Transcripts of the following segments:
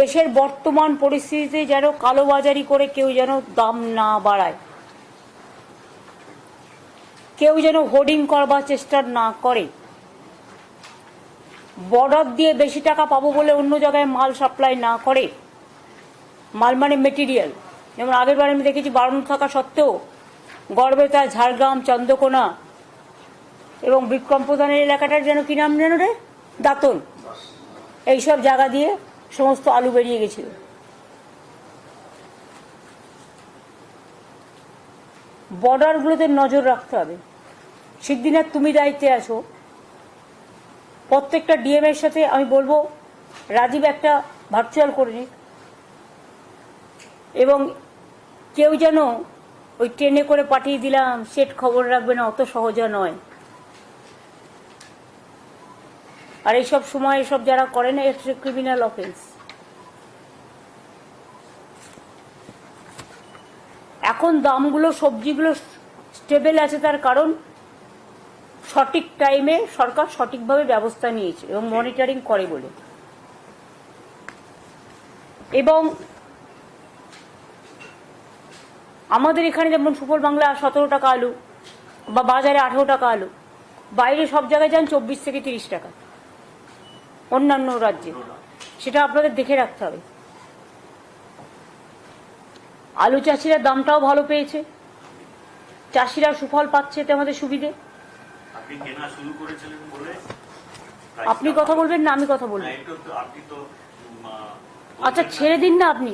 দেশের বর্তমান পরিস্থিতিতে যেন কালোবাজারি করে কেউ যেন দাম না বাড়ায়। কেউ যেন হোর্ডিং করবার চেষ্টা না করে। বর্ডার দিয়ে বেশি টাকা পাবো বলে অন্য জায়গায় মাল সাপ্লাই না করে। মাল মানে মেটেরিয়াল যেমন আগের বার আমি দেখেছি বারণ থাকা সত্ত্বেও গড়বেতা ঝাড়গ্রাম, চন্দ্রকোনা এবং বিক্রম প্রধানের এলাকাটার যেন কি নাম যেন রে? দাতন। এইসব জায়গা দিয়ে সমস্ত আলু বেরিয়ে গেছিল। বর্ডারগুলোতে নজর রাখতে হবে। সিদ্ধিনাথ তুমি দায়িত্বে আছো। প্রত্যেকটা ডিএম এর সাথে আমি বলব, রাজীব একটা ভার্চুয়াল করে নিক। এবং কেউ যেন ওই ট্রেনে করে পাঠিয়ে দিলাম সেট খবর রাখবে না, অত সহজা নয়। আর এইসব সময় এসব যারা করে না এটা ক্রিমিনাল অফেন্স এখন দামগুলো, সবজিগুলো স্টেবল আছে তার কারণ সঠিক টাইমে সরকার সঠিকভাবে ব্যবস্থা নিয়েছে এবং মনিটরিং করে বলে। এবং আমাদের এখানে যেমন সুফল বাংলা সতেরো টাকা আলু বা বাজারে আঠেরো টাকা আলু, বাইরে সব জায়গায় যান চব্বিশ থেকে তিরিশ টাকা। অন্যান্য রাজ্যে। সেটা আপনাদের দেখে রাখতে হবে। আলু চাষিরা দামটাও ভালো পেয়েছে। চাষিরা সুফল পাচ্ছে এতে আমাদের সুবিধে। আপনি কথা বলবেন না আমি কথা বলব। আচ্ছা ছেড়ে দিন না আপনি।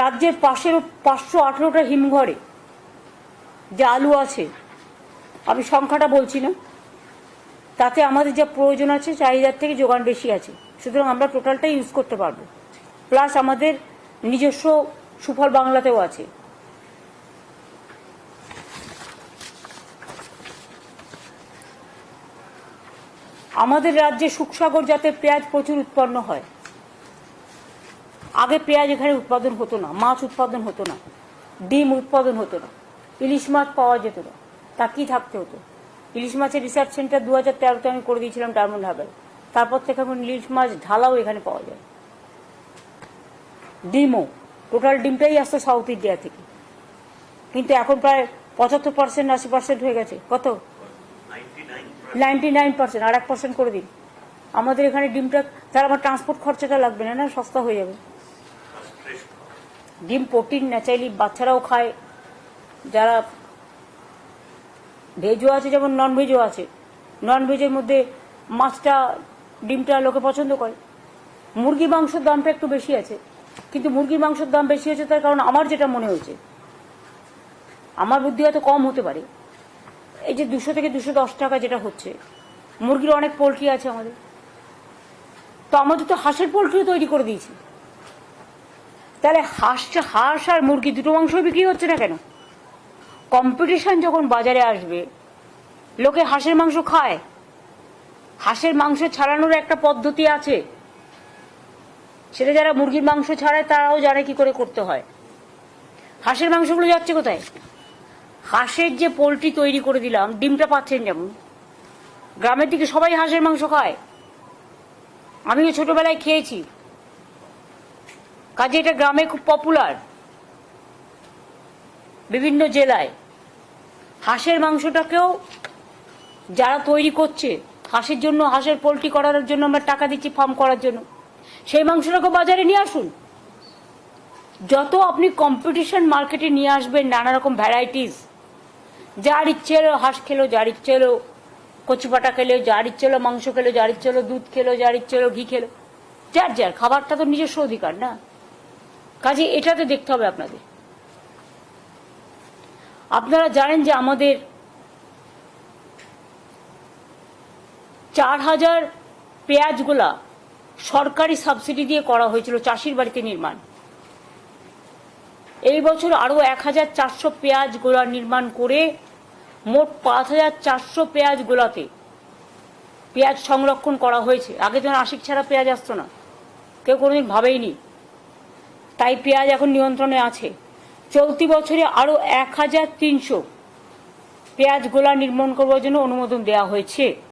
রাজ্যের পাশের পাঁচশো আঠেরোটা হিমঘরে যে আলু আছে আমি সংখ্যাটা বলছি না। তাতে আমাদের যা প্রয়োজন আছে, চাহিদার থেকে যোগান বেশি আছে। সুতরাং আমরা টোটালটাই ইউজ করতে পারব। প্লাস আমাদের নিজস্ব সুফল বাংলাতেও আছে। আমাদের রাজ্যে সুখসাগর যাতে পেঁয়াজ প্রচুর উৎপন্ন হয়। আগে পেঁয়াজ এখানে উৎপাদন হতো না, মাছ উৎপাদন হতো না, ডিম উৎপাদন হতো না, ইলিশ মাছ পাওয়া যেত না, তা কি থাকতে হতো? ইলিশ মাছের রিসার্চ সেন্টার দু হাজার তেরোতে আমি করে দিয়েছিলাম ডায়মন্ড হারবার। তারপর থেকে এখন ইলিশ মাছ ঢালাও এখানে পাওয়া যায়। ডিমও টোটাল ডিমটাই আসতো সাউথ ইন্ডিয়া থেকে। কিন্তু এখন প্রায় পঁচাত্তর পার্সেন্ট আশি পার্সেন্ট হয়ে গেছে। কত? 99 নাইনটি নাইন পার্সেন্ট আর এক পার্সেন্ট করে দিন। আমাদের এখানে ডিমটা তাহলে আমার ট্রান্সপোর্ট খরচাটা লাগবে না না? সস্তা হয়ে যাবে। ডিম প্রোটিন ন্যাচারালি বাচ্চারাও খায়। যারা ভেজও আছে, যেমন নন ভেজও আছে। নন ভেজের মধ্যে মাছটা, ডিমটা লোকে পছন্দ করে। মুরগি মাংসের দামটা একটু বেশি আছে। কিন্তু মুরগির মাংসের দাম বেশি হয়েছে তার কারণ আমার যেটা মনে হয়েছে, আমার বুদ্ধি হয়তো কম হতে পারে। এই যে দুশো থেকে দুশো দশ টাকা যেটা হচ্ছে, মুরগির অনেক পোলট্রি আছে আমাদের। তো আমাদের তো হাঁসের পোলট্রিও তৈরি করে দিয়েছি। তাহলে হাঁস হাঁস আর মুরগি দুটো মাংস বিক্রি হচ্ছে না কেন? কম্পিটিশন যখন বাজারে আসবে, লোকে হাঁসের মাংস খায়। হাঁসের মাংস ছাড়ানোর একটা পদ্ধতি আছে। সেটা যারা মুরগির মাংস ছাড়ায়, তারাও জানে কি করে করতে হয়। হাঁসের মাংসগুলো যাচ্ছে কোথায়? হাঁসের যে পোলট্রি তৈরি করে দিলাম, ডিমটা পাচ্ছেন যেমন। গ্রামের দিকে সবাই হাঁসের মাংস খায়। আমিও ছোটবেলায় খেয়েছি। কাজে এটা গ্রামে খুব পপুলার বিভিন্ন জেলায়। হাঁসের মাংসটাকেও যারা তৈরি করছে, হাঁসের জন্য, হাঁসের পোলট্রি করার জন্য আমরা টাকা দিচ্ছি ফার্ম করার জন্য। সেই মাংসটাকে বাজারে নিয়ে আসুন। যত আপনি কম্পিটিশন মার্কেটে নিয়ে আসবেন, নানা রকম ভ্যারাইটিস যার ইচ্ছে এলো হাঁস খেলো, যার ইচ্ছে এলো কচুপাটা খেলো, যার ইচ্ছে এলো মাংস খেলো, যার ইচ্ছে এলো দুধ খেলো, যার ইচ্ছে এলো ঘি খেলো। যার যার, খাবারটা তো নিজস্ব অধিকার না? কাজে এটাতে দেখতে হবে আপনাদের। আপনারা জানেন যে আমাদের চার হাজার পেঁয়াজগুলা সরকারি সাবসিডি দিয়ে করা হয়েছিল চাষির বাড়িতে নির্মাণ। এই বছর আরও এক হাজার চারশো পেঁয়াজ গোলা নির্মাণ করে মোট পাঁচ হাজার চারশো পেঁয়াজ গোলাতে পেঁয়াজ সংরক্ষণ করা হয়েছে। আগে যেন আশিক ছাড়া পেঁয়াজ আসতো না। কেউ কোনোদিন ভাবেইনি। তাই পেঁয়াজ এখন নিয়ন্ত্রণে আছে। চলতি বছরে আরও এক হাজার তিনশো পেঁয়াজ গোলা নির্মাণ করবার জন্য অনুমোদন দেওয়া হয়েছে।